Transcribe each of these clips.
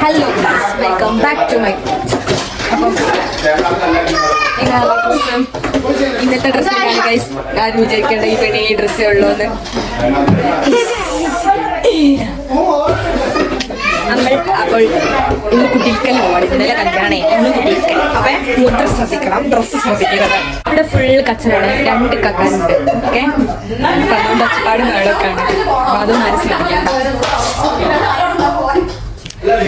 Hello guys welcome back to my അപ്പം ഇന്നത്തെ dress ഇട്ടാണ് ഗൈസ് ആരും വിചാരിക്കേണ്ട ഈ പെണ്ണി ഈ ഡ്രസ്സേ ഉള്ളൂ എന്ന് നമ്മൾ അപ്പോൾ ഇന്ന് കുട്ടിക്കൽ പോവാണ്. ഇന്നലെ കല്യാണേ. ഇന്ന് കുട്ടിക്കൽ. അപ്പൊ മുദ്ര ശ്രദ്ധിക്കണം ഡ്രസ്സ് ശ്രദ്ധിക്കണം. ഇവിടെ ഫുൾ കച്ചറാണ് രണ്ട് കക്കാനുണ്ട് ഓക്കെ പച്ചപ്പാടും അതുകൊണ്ട് ഒച്ചപ്പാടും വെള്ളമൊക്കെയാണ് അപ്പൊ അത് മനസ്സിലാക്കിയാണ്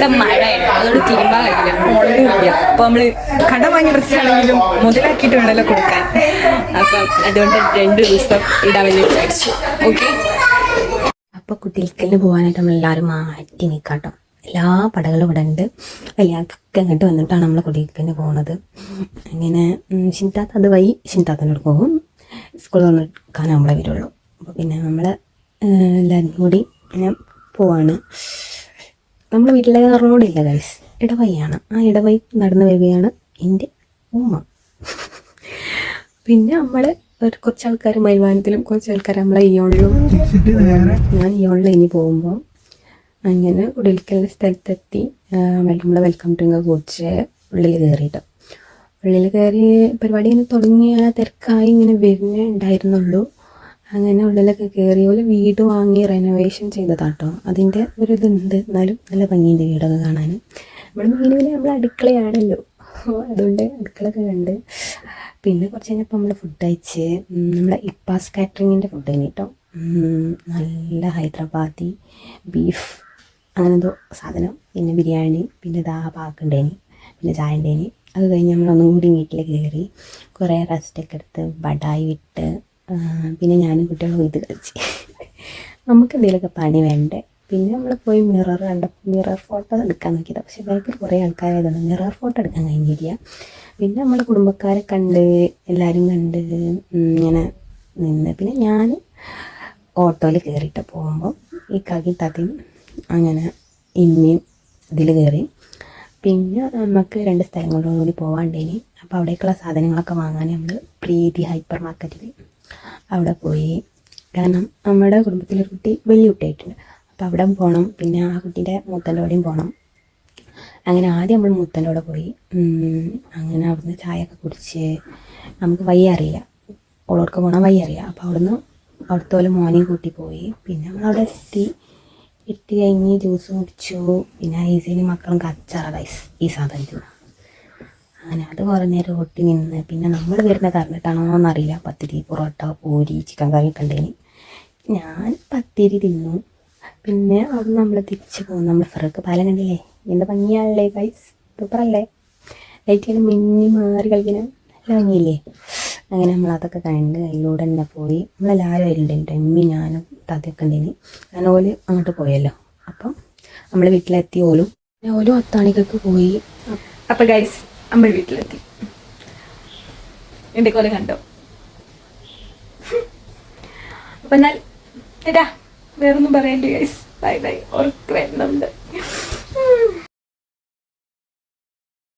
ഇവിടെ മഴയാണ് അതുകൊണ്ട് തിരുമ്പാൻ കഴിയില്ല. മുളകില്ല അപ്പൊ നമ്മൾ കട വാങ്ങിയ ഡ്രസ്സാണെങ്കിലും മുതലാക്കിയിട്ട് വേണമല്ലോ കൊടുക്കാൻ. അപ്പം അതുകൊണ്ട് രണ്ട് ദിവസം ഇടാൻ വേണ്ടി വിചാരിച്ചു. ഓക്കെ അപ്പോൾ കുട്ടികൾക്കെല്ലാം പോകാനായിട്ട് നമ്മളെല്ലാവരും മാറ്റി നിൽക്കാട്ടോ എല്ലാ പടകളും ഇവിടെ ഉണ്ട്. എല്ലാവർക്കൊക്കെ അങ്ങോട്ട് വന്നിട്ടാണ് നമ്മൾ കുട്ടികൾക്കെന്നെ പോകുന്നത് അങ്ങനെ ഷിൻതാത്ത അത് വഴി ഷിൻതാത്തനോട് പോകും. സ്കൂൾ തുറക്കാൻ നമ്മളെ വരുള്ളൂ. അപ്പോൾ പിന്നെ നമ്മൾ എല്ലാവരും കൂടി ഇങ്ങനെ പോവാണ്. നമ്മളെ വീട്ടിലെ റോഡില്ല ഗൈസ് ഇടവഴിയാണ്. ആ ഇടവൈ നടന്നു വരികയാണ് എന്റെ ഉമ്മ. പിന്നെ നമ്മൾ ഒരു കുറച്ച് ആൾക്കാർ മൈവാനത്തിലും കുറച്ച് ആൾക്കാർ നമ്മളെ ഇയോളിലും ഞാൻ ഇയോളിൽ ഇനി പോകുമ്പോൾ അങ്ങനെ കുടിലിക്കൽ സ്ഥലത്തെത്തി നമ്മൾ വെൽക്കം ഡ്രിങ്ക് കുടിച്ച് ഉള്ളിൽ കയറിയിട്ട് ഉള്ളിൽ കയറി പരിപാടി ഇങ്ങനെ തിരക്കായി ഇങ്ങനെ വരുന്നേ ഉണ്ടായിരുന്നുള്ളൂ. അങ്ങനെ ഉള്ളിലൊക്കെ കയറി ഒരു വീട് വാങ്ങി റെനോവേഷൻ ചെയ്തതാട്ടോ. അതിന്റെ ഒരു ഇതുണ്ട് എന്നാലും നല്ല ഭംഗിയുണ്ട് വീടൊക്കെ കാണാൻ. ഇവിടെ മെയിനിൽ നമ്മൾ അടുക്കളയാണല്ലോ. അതുകൊണ്ട് അടുക്കളൊക്കെ കണ്ട്. പിന്നെ കുറച്ച് കഴിഞ്ഞപ്പോൾ നമ്മൾ ഫുഡ് കഴിച്ച് നമ്മളെ ഇപ്പാസ് കാറ്ററിങ്ങിന്റെ ഫുഡ് കഴിഞ്ഞിട്ടോ. നല്ല ഹൈദരാബാദി ബീഫ് അങ്ങനെ എന്തോ സാധനം. പിന്നെ ബിരിയാണി പിന്നെ ദാ പാക്കുണ്ടേനി പിന്നെ ചായ ഉണ്ടേനി അത് കഴിഞ്ഞ് നമ്മളൊന്നും കൂടി വീട്ടിൽ കയറി കുറേ റെസ്റ്റൊക്കെ എടുത്ത് ബടായി വിട്ട് പിന്നെ ഞാനും കുട്ടികളും ഇത് കളിച്ച്. നമുക്ക് എന്തെങ്കിലുമൊക്കെ പണി വേണ്ടേ? പിന്നെ നമ്മൾ പോയി മിറർ കണ്ടപ്പോൾ മിറർ ഫോട്ടോ എടുക്കാൻ നോക്കിയത്. പക്ഷേ ബാക്കിൽ കുറേ ആൾക്കാരായതുകൊണ്ട് മിറർ ഫോട്ടോ എടുക്കാൻ കഴിഞ്ഞില്ല. പിന്നെ നമ്മുടെ കുടുംബക്കാരെ കണ്ട് എല്ലാവരും കണ്ട് ഇങ്ങനെ നിന്ന്. പിന്നെ ഞാൻ ഓട്ടോയിൽ കയറിയിട്ട് പോകുമ്പോൾ ഈ കാക്കി താത്തയും അങ്ങനെ ഇമ്മയും ഇതിൽ കയറി. പിന്നെ നമുക്ക് രണ്ട് സ്ഥലങ്ങളിലും കൂടി പോകാണ്ടേനി അപ്പോൾ അവിടേക്കുള്ള സാധനങ്ങളൊക്കെ വാങ്ങാൻ നമ്മൾ പ്രീതി ഹൈപ്പർ മാർക്കറ്റിൽ അവിടെ പോയി. കാരണം നമ്മുടെ കുടുംബത്തിലൊരു കുട്ടി വലിയ കുട്ടിയായിട്ടുണ്ട്. അപ്പോൾ അവിടെ പോകണം പിന്നെ ആ കുട്ടീന്റെ മൂത്തന്റെ പോകണം അങ്ങനെ ആദ്യം നമ്മൾ മൂത്തന്റെ കൂടെ പോയി അങ്ങനെ അവിടുന്ന് ചായയൊക്കെ കുടിച്ച് നമുക്ക് വയ്യ അറിയില്ല. ഓളോർക്ക് പോകണം വയ്യ അറിയാം അപ്പോൾ അവിടുന്ന് അവിടുത്തെ പോലെ മോനെയും കൂട്ടി പോയി. പിന്നെ നമ്മൾ അവിടെ എത്തി. എത്തി കഴിഞ്ഞ് ജ്യൂസ് കുടിച്ചു. പിന്നെ ഈസിന് മക്കളും കച്ചറ ഈ സാധനത്തിന് അങ്ങനെ അത് കുറേ നേരം ഒട്ടി നിന്ന്. പിന്നെ നമ്മൾ വരുന്ന കാരണത്താണോ എന്നറിയില്ല പത്തിരി പൊറോട്ട പൂരി ചിക്കൻ കറി ഒക്കെ ഉണ്ടേനി ഞാൻ പത്തിരി തിന്നു. പിന്നെ അവിടെ നമ്മൾ തിരിച്ചു പോകും. നമ്മൾ ഫ്രക്ക് പാലം കണ്ടില്ലേ? എന്താ ഭംഗിയാണല്ലേ ഗൈസ് സൂപ്പറല്ലേ ലൈറ്റ് മിന്നി മാറി കളിക്കുന്ന നല്ല ഭംഗിയില്ലേ? അങ്ങനെ നമ്മൾ അതൊക്കെ കണ്ട് അതിലൂടെ തന്നെ പോയി. നമ്മളെല്ലാവരും വരുന്നുണ്ട് എമ്മി ഞാനും താത്തയൊക്കെ ഉണ്ടേനി ഞാൻ ഓൽ അങ്ങോട്ട് പോയല്ലോ. അപ്പം നമ്മൾ വീട്ടിലെത്തി ഓലും. ഓലും അത്താണിക്കൊക്കെ പോയി. അപ്പം ഗൈസ് നമ്മൾ വീട്ടിലെത്തി. എന്റെ കൊല കണ്ടോ? അപ്പൊ എന്നാൽ എടാ വേറൊന്നും പറയണ്ടേ ഗൈസ് ബൈ ബൈ ഓർക്ക് വരുന്നുണ്ട്.